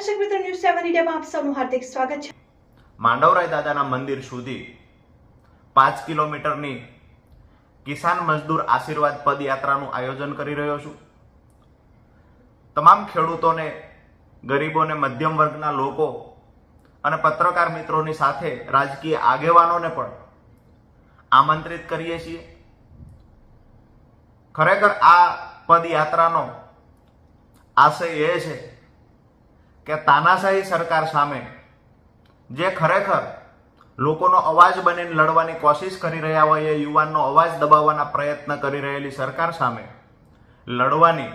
સેવન ઇન્ડિયામાં આપ સૌનું હાર્દિક સ્વાગત છે. માંડવરાય દાદાના મંદિર સુધી પાંચ કિલોમીટરની કિસાન મજદૂર આશીર્વાદ પદયાત્રાનું આયોજન કરી રહ્યો છું. તમામ ખેડૂતોને, ગરીબોને, મધ્યમ વર્ગના લોકો અને પત્રકાર મિત્રોની સાથે રાજકીય આગેવાનોને પણ આમંત્રિત કરીએ છીએ. ખરેખર આ પદયાત્રાનો આશય એ છે કે તાનાશાહી સરકાર સામે જે ખરેખર લોકોનો અવાજ બનીને લડવાની કોશિશ કરી રહ્યા હોય, એ યુવાનનો અવાજ દબાવવાના પ્રયત્ન કરી રહેલી સરકાર સામે લડવાની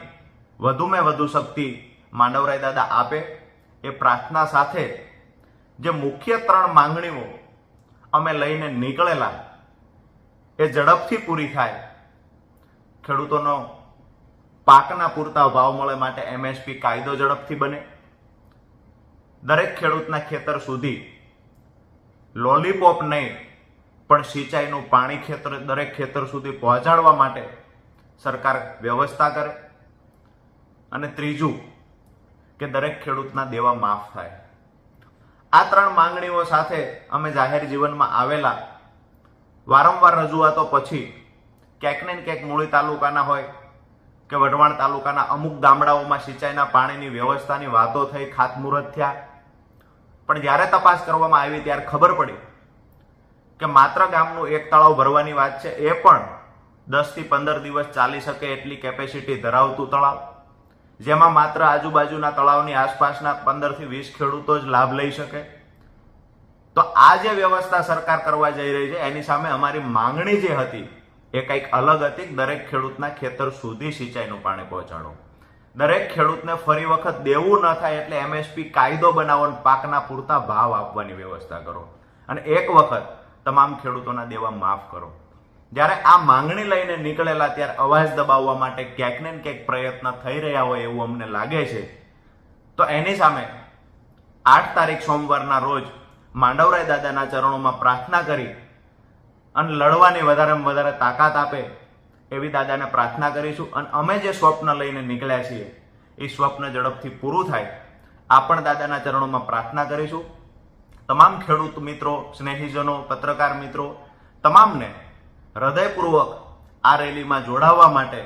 વધુમાં વધુ શક્તિ માંડવરાય દાદા આપે એ પ્રાર્થના સાથે જે મુખ્ય ત્રણ માંગણીઓ અમે લઈને નીકળેલા, એ ઝડપથી પૂરી થાય. ખેડૂતોનો પાકના પૂરતા ભાવ મળે માટે એમએસપી કાયદો ઝડપથી બને. દરેક ખેડૂતના ખેતર સુધી લોલીપોપ નહીં, પણ સિંચાઈનું પાણી ખેતર, દરેક ખેતર સુધી પહોંચાડવા માટે સરકાર વ્યવસ્થા કરે. અને ત્રીજું કે દરેક ખેડૂતના દેવા માફ થાય. આ ત્રણ માંગણીઓ સાથે અમે જાહેર જીવનમાં આવેલા. વારંવાર રજૂઆતો પછી ક્યાંક ને ક્યાંક મૂળી તાલુકાના હોય કે વઢવાણ તાલુકાના અમુક ગામડાઓમાં સિંચાઈના પાણીની વ્યવસ્થાની વાતો થઈ, ખાતમુહૂર્ત થયા. પણ જ્યારે તપાસ કરવામાં આવી ત્યારે ખબર પડી કે માત્ર ગામનું એક તળાવ ભરવાની વાત છે, એ પણ દસથી પંદર દિવસ ચાલી શકે એટલી કેપેસિટી ધરાવતું તળાવ, જેમાં માત્ર આજુબાજુના તળાવની આસપાસના પંદરથી વીસ ખેડૂતો જ લાભ લઈ શકે. તો આ જે વ્યવસ્થા સરકાર કરવા જઈ રહી છે, એની સામે અમારી માંગણી જે હતી એ કંઈક અલગ હતી દરેક ખેડૂતના ખેતર સુધી સિંચાઈનું પાણી પહોંચાડો દરેક ખેડૂતને ફરી વખત દેવું ન થાય એટલે એમએસપી કાયદો બનાવો પાકના પૂરતા ભાવ આપવાની વ્યવસ્થા કરો. અને એક વખત તમામ ખેડૂતોના દેવા માફ કરો. જ્યારે આ માંગણી લઈને નીકળેલા ત્યારે અવાજ દબાવવા માટે ક્યાંક ને ક્યાંક પ્રયત્ન થઈ રહ્યા હોય એવું અમને લાગે છે. તો એની સામે આઠ તારીખ સોમવારના રોજ માંડવરાય દાદાના ચરણોમાં પ્રાર્થના કરી અને લડવાની વધારેમાં વધારે તાકાત આપે એવી દાદાને પ્રાર્થના કરીશું. અને અમે જે સ્વપ્ન લઈને નીકળ્યા છીએ, એ સ્વપ્ન ઝડપથી પૂરું થાય. આ પણ દાદાના ચરણોમાં પ્રાર્થના કરીશું. તમામ ખેડૂત મિત્રો, સ્નેહીજનો, પત્રકાર મિત્રો, તમામને હૃદયપૂર્વક આ રેલીમાં જોડાવવા માટે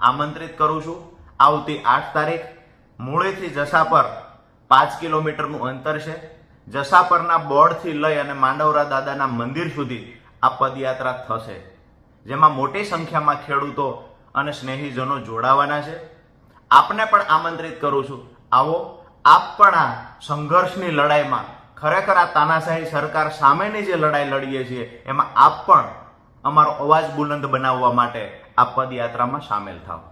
આમંત્રિત કરું છું. આવતી આઠ તારીખ મૂળેથી જસાપર પાંચ કિલોમીટરનું અંતર છે. જસાપરના બોર્ડથી લઈ અને માંડવરા દાદાના મંદિર સુધી આ પદયાત્રા થશે. જેમાં મોટી સંખ્યામાં ખેડૂતો અને સ્નેહીજનો જોડાવાના છે. આપને પણ આમંત્રિત કરું છું. આવો, આપ પણ આ સંઘર્ષની લડાઈમાં ખરેખર આ તાનાશાહી સરકાર સામેની જે લડાઈ લડીએ છીએ, એમાં આપ પણ અમારો અવાજ બુલંદ બનાવવા માટે આ પદયાત્રામાં સામેલ થાઓ.